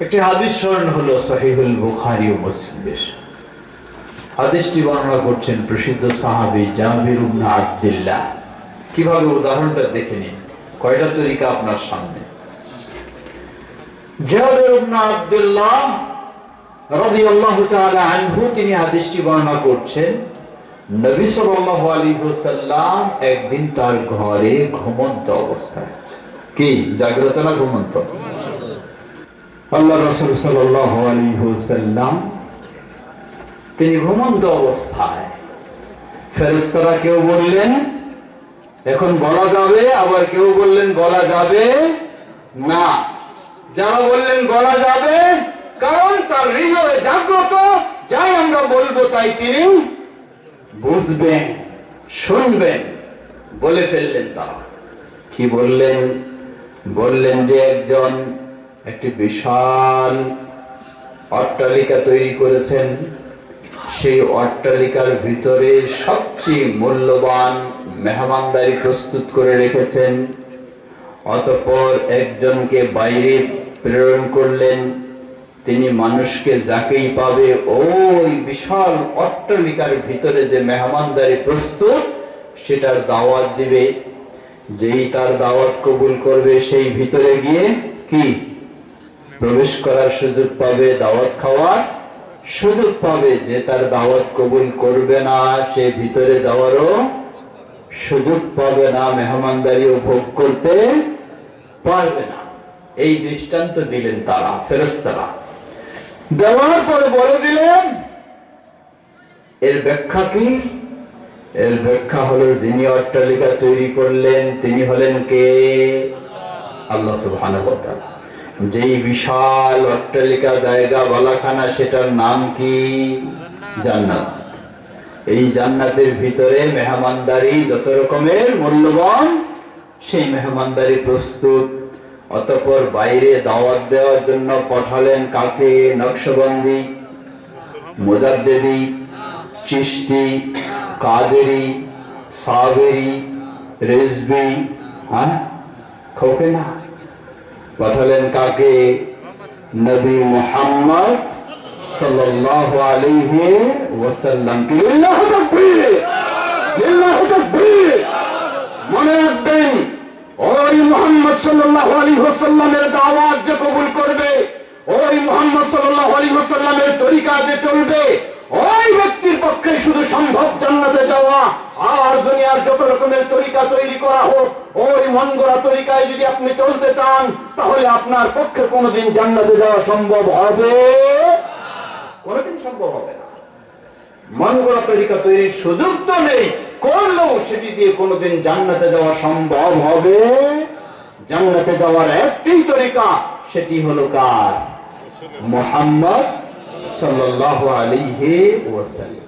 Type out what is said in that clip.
একটি হাদিস স্মরণ হলো সহিহুল বুখারি ও মুসলিমের। হাদিসটি বর্ণনা করছেন প্রসিদ্ধ সাহাবী ইবনে আব্দুল্লাহ। কীভাবে উদাহরণটা দেখে নিন? কয়টা তরিকা আপনার সামনে? তাআলা আনহু, তিনি হাদিসটি বর্ণনা করছেন, নবী সাল্লাল্লাহু আলাইহি ওয়াসাল্লাম একদিন তার ঘরে ঘুমন্ত অবস্থায় আছে। কি, জাগ্রত না ঘুমন্ত? আল্লাহ রাসূল আলাইহি তিনি ঘুমন্ত অবস্থায়। ফেরেশতারা কেউ বললেন, এখন বলা যাবে? আবার কেউ বললেন, বলা যাবে না। যারা বললেন, বলা যাবে? কারণ তার হৃদয়ে জাগ্রত, যাই আমরা বলব তাই তিনি বুঝবেন, শুনবেন, বলে ফেললেন তারা। কি বললেন? বললেন যে একজন একটি বিশাল অট্টালিকা তৈরি করেছেন। সেই অট্টালিকার ভিতরে সবচেয়ে মূল্যবান মেহমানদারি প্রস্তুত করে রেখেছেন। অতঃপর একজনকে বাইরে প্রেরণ করলেন। তিনি মানুষকে যাকেই পাবে ওই বিশাল অট্টালিকার ভিতরে যে মেহমানদারি প্রস্তুত, সেটার দাওয়াত দিবে। যেই তার দাওয়াত কবুল করবে সেই ভিতরে গিয়ে কি? প্রবেশ করার সুযোগ পাবে, দাওয়াত খাওয়ার সুযোগ পাবে। যে তার দাওয়াত কবুল করবে না, সে ভিতরে যাওয়ারও সুযোগ পাবে না, মেহমানদারি ভোগ করতে পারবে না। এই দৃষ্টান্ত দিলেন তারা ফেরেস্তারা দেওয়ার পরে বলে দিলেন, এর ব্যাখ্যা কি? এর ব্যাখ্যা হলো, যিনি অট্টালিকা তৈরি করলেন, তিনি হলেন কে? আল্লাহ সুবহানাহু ওয়া তাআলা। যেই বিশাল অট্টালিকা জায়গা বালাখানা, সেটার নাম কি? জান্নাত। এই জান্নাতের ভিতরে মেহমানদারি যত রকমের মূল্যবান, সেই মেহমানদারি প্রস্তুত। অতঃপর বাইরে দাওয়াত দেওয়ার জন্য পাঠালেন কাকে? নকশবন্দি, মুজাদ্দেদি, চিশতি, কাদেরি, সাবেরি, রেজবি। হ্যাঁ? খোকে না? পাঠালেন কাকে? নবী মুহাম্মদ সাল্লাল্লাহু আলাইহি ওয়াসাল্লাম কে? লিল্লাহু তাকবীর! লিল্লাহু তাকবীর! মনে রাখবেন, ওই মুহাম্মদ সাল্লাল্লাহু আলাইহি ওয়াসাল্লামের দাওয়াত যে কবুল করবে, ওই মুহাম্মদ সাল্লাল্লাহু আলাইহি ওয়াসাল্লামের তরিকা যে চলবে, ওই ব্যক্তির পক্ষে শুধু সম্ভব জান্নাতে যাওয়া আর দুনিয়ার যত রকমের তৈরি করা হোক, ওই মন গড়া তরিকায় যদি আপনি চলতে চান, তাহলে আপনার পক্ষে কোনোদিন জান্নাতে যাওয়া সম্ভব হবে কোনোদিন সম্ভব হবে তরিকা তৈরির সুযোগ তো নেই, করলেও সেটি দিয়ে কোনোদিন জান্নাতে যাওয়া সম্ভব হবে জান্নাতে যাওয়ার একটি তরিকা, সেটি হলো কার? মোহাম্মদ সাল্লাল্লাহু আলাইহি ওয়াসাল্লাম।